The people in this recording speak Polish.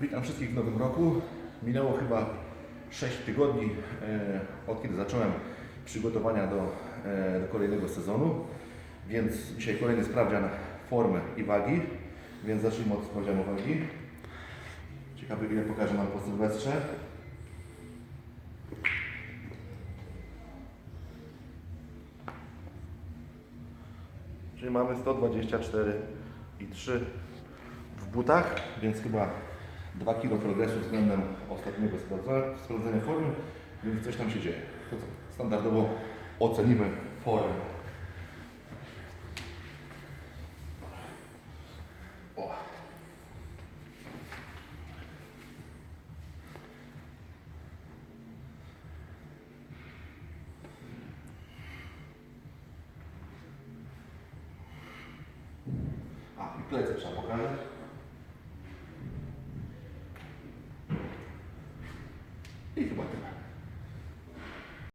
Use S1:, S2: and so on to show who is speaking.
S1: Witam wszystkich w nowym roku. Minęło chyba 6 tygodni e, od kiedy zacząłem przygotowania do, e, do kolejnego sezonu, więc dzisiaj kolejny sprawdzian formy i wagi, więc zacznijmy od sprawdzianu wagi. Ciekawy ile pokaże nam po Sylwestrze. Czyli mamy 124 i 3 w butach, więc chyba 2 kg progresu względem ostatniego sprawdzenia, formy, więc coś tam się dzieje. To co? Standardowo ocenimy formę. O. A, i plecy trzeba pokazać. っているわけだ。